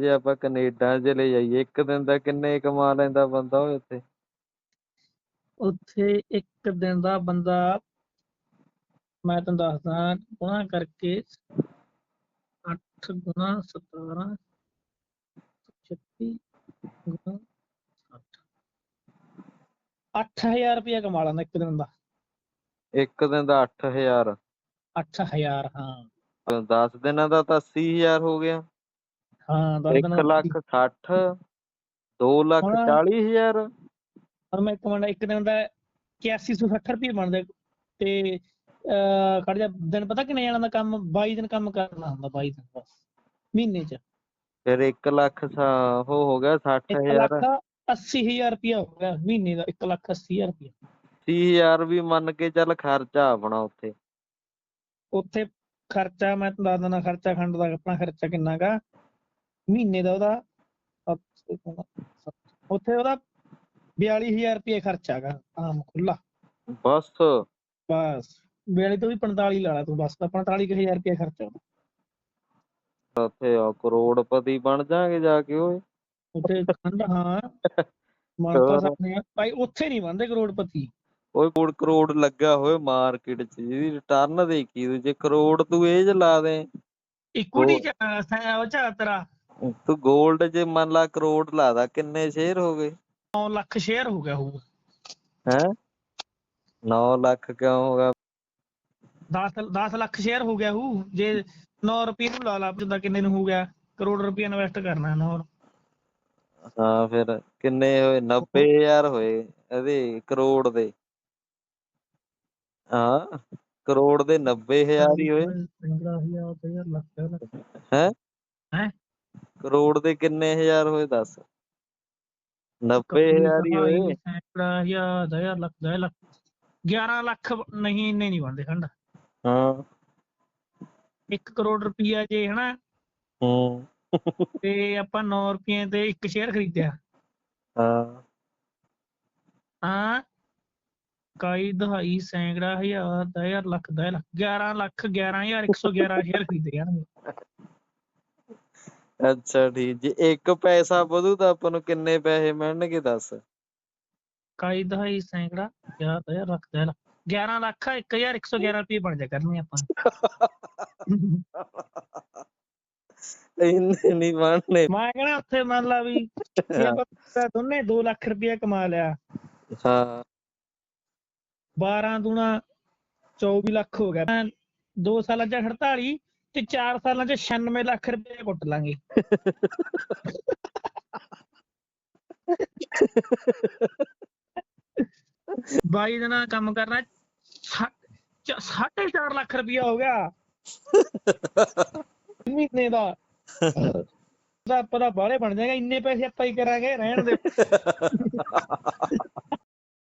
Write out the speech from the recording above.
ਜੇ ਆਪਾਂ ਕੈਨੇਡਾ ਚਲੇ ਜਾਈਏ ਇੱਕ ਦਿਨ ਦਾ ਕਿੰਨੇ ਕਮਾ ਲੈਂਦਾ ਬੰਦਾ ਓਏ ਉੱਥੇ? ਉੱਥੇ ਇੱਕ ਦਿਨ ਦਾ ਬੰਦਾ ਮੈਂ ਤੁਹਾਨੂੰ ਦੱਸਦਾ ਗੁਣਾ ਕਰਕੇ 8 ਗੁਣਾ 17 36 ਗੁਣਾ 60 8000 ਰੁਪਇਆ ਕਮਾ ਲੈਂਦਾ ਇੱਕ ਦਿਨ ਦਾ। ਇੱਕ ਦਿਨ ਦਾ 8000 8000 ਹਾਂ। 10 ਦਿਨਾਂ ਦਾ ਤਾਂ 80000 ਹੋ ਗਿਆ। ਹਾਂ 10 1 ਦਿਨ ਲੱਖ 60 2 ਲੱਖ ਹੁਣ- 40000 ਹੁਣ ਮੈਂ ਇੱਕ ਮਿੰਟ ਇੱਕ ਦਿਨ ਦਾ 8160 ਰੁਪਏ ਬਣਦੇ। ਤੇ ਖੜ ਜਾ ਦਿਨ ਪਤਾ ਕਿੰਨੇ ਜਾਣਾ ਦਾ ਕੰਮ 22 ਦਿਨ ਕੰਮ ਕਰਨਾ ਹੁੰਦਾ 22 ਦਿਨ ਬਸ ਮਹੀਨੇ ਚ। ਫਿਰ 1 ਲੱਖ ਉਹ ਹੋ ਗਿਆ 1 60000 ਲੱਖ 80000 ਰੁਪਇਆ ਹੋ ਗਿਆ ਮਹੀਨੇ ਦਾ 1 ਲੱਖ 80000 ਰੁਪਇਆ। 30000 ਵੀ ਮੰਨ ਕੇ ਚੱਲ ਖਰਚਾ ਆਪਣਾ ਉੱਥੇ। ਉੱਥੇ ਖਰਚਾ ਮੈਂ ਤੁਹਾਨੂੰ ਦੱਸ ਦਿੰਦਾ ਖਰਚਾ ਖੰਡ ਦਾ ਆਪਣਾ ਖਰਚਾ ਕਿੰਨਾ ਗਾ। ਮਹੀਨੇ ਦਾ ਉਹਦਾ ਉੱਥੇ ਉਹਦਾ 42000 ਰੁਪਏ ਖਰਚਾ ਗਾ ਆਮ ਖੁੱਲਾ ਬਸ। ਬਸ 42 ਤੋਂ ਵੀ 45 ਲਾ ਲਾ ਤੂੰ ਬਸ 45000 ਰੁਪਏ ਖਰਚਾ ਉਹਦਾ। ਉੱਥੇ ਆ ਕਰੋੜਪਤੀ ਬਣ ਜਾਾਂਗੇ ਜਾ ਕੇ ਓਏ। ਉੱਥੇ ਖੰਡ ਹਾਂ। ਮੰਨ ਤਾਂ ਸਕਦੇ ਆ। ਭਾਈ ਉੱਥੇ ਨਹੀਂ ਬੰਦੇ ਕਰੋੜਪਤੀ। ਓਏ ਕੋੜ ਕਰੋੜ ਲੱਗਾ ਹੋਏ ਮਾਰਕੀਟ 'ਚ ਜਿਹਦੀ ਰਿਟਰਨ ਦੇਖੀ ਤੂੰ ਜੇ ਕਰੋੜ ਤੂੰ ਇਹ 'ਚ ਲਾ ਦੇ। ਇਕੁਇਟੀ ਚ ਅਹ, ਉਹ ਚ ਤੇਰਾ। ਤੂੰ 골ਡ 'ਚ ਮੰਨ ਲਾ ਕਰੋੜ ਲਾਦਾ ਕਿੰਨੇ ਸ਼ੇਅਰ ਹੋ ਗਏ? 9 ਲੱਖ ਸ਼ੇਅਰ ਹੋ ਗਿਆ ਹੋਊ ਹੈ? 9 ਲੱਖ ਕਿਉਂ ਹੋ ਗਿਆ? 10 10 ਲੱਖ ਸ਼ੇਅਰ ਹੋ ਗਿਆ ਹੋਊ ਜੇ 9 ਰੁਪਏ ਨੂੰ ਲਾ ਲਾ ਜਿੱਦਾਂ ਕਿੰਨੇ ਨੂੰ ਹੋ ਗਿਆ ਕਰੋੜ ਰੁਪਏ ਇਨਵੈਸਟ ਕਰਨਾ 9 ਹਾਂ ਫਿਰ ਕਿੰਨੇ ਹੋਏ? 90000 ਹੋਏ ਇਹਦੇ ਕਰੋੜ ਦੇ। ਹਾਂ ਕਰੋੜ ਦੇ 90000 ਹੀ ਹੋਏ। 15000 ਲੱਖ। ਹੈ? ਹੈਂ? ਕਰੋੜ ਦੇ ਕਿੰਨੇ ਹਜ਼ਾਰ ਹੋਏ ਦੱਸ? 90000 ਹੀ ਹੋਏ। ਸੈਂਕੜਾ ਹਜ਼ਾਰ ਹਜ਼ਾਰ ਲੱਖ ਦਸ ਲੱਖ 11 ਲੱਖ ਨਹੀਂ ਇੰਨੇ ਨਹੀਂ ਬਣਦੇ ਖੰਡ। ਹਾਂ। 1 ਕਰੋੜ ਰੁਪਈਆ ਜੇ ਹਨਾ ਹੂੰ। ਤੇ ਆਪਾਂ 9 ਰੁਪਏ ਤੇ ਇੱਕ ਸ਼ੇਅਰ ਖਰੀਦਿਆ। ਹਾਂ। ਹਾਂ। ਕਾਈ ਦਹਾਈ ਸੈਂਕੜਾ ਹਜ਼ਾਰ ਦਸ ਲੱਖ ਦਸ ਲੱਖ 11 ਲੱਖ 111 111 ਸ਼ੇਅਰ ਖਰੀਦੇ ਜਾਣਗੇ ਅੱਛਾ ਠੀਕ ਜੇ ਇੱਕ ਪੈਸਾ ਵਧੂ ਤਾਂ ਆਪਾਂ ਨੂੰ ਕਿੰਨੇ ਪੈਸੇ ਮਿਲਣਗੇ ਦੱਸ? ਕਾਈ ਦਹਾਈ ਸੈਂਕੜਾ ਹਜ਼ਾਰ ਦਸ ਹਜ਼ਾਰ ਲੱਖ ਦਸ ਲੱਖ 11 ਲੱਖ 1111 ਰੁਪਏ ਬਣ ਜਾ ਕਰਨਗੇ ਆਪਾਂ। ਇੰਨੇ ਨਹੀਂ ਬਣਨੇ। ਮੈਂ ਕਹਿੰਦਾ ਉੱਥੇ ਮੰਨ ਲਾ ਵੀ ਜੇ ਆਪਾਂ ਦੋਨੇ 2 ਲੱਖ ਰੁਪਏ ਕਮਾ ਲਿਆ। ਹਾਂ। 12 ਦੂਣਾ 24 ਲੱਖ ਹੋ ਗਿਆ। 2 ਸਾਲਾਂ ਚ 48 ਤੇ 4 ਸਾਲਾਂ ਚ 96 ਲੱਖ ਰੁਪਏ ਕੁੱਟ ਲਾਂਗੇ। ਬਾਈ ਦਿਨਾਂ ਕੰਮ ਕਰਨਾ ਸਾ- ਸਾਢੇ 4 ਲੱਖ ਰੁਪਇਆ ਹੋ ਗਿਆ। ਮਹੀਨੇ ਦਾ। ਦਾ ਪਤਾ ਬਾਹਲੇ ਬਣ ਜਾਏਗਾ, ਇੰਨੇ ਪੈਸੇ ਆਪਾਂ ਹੀ ਕਰਾਂਗੇ, ਰਹਿਣ ਦੇ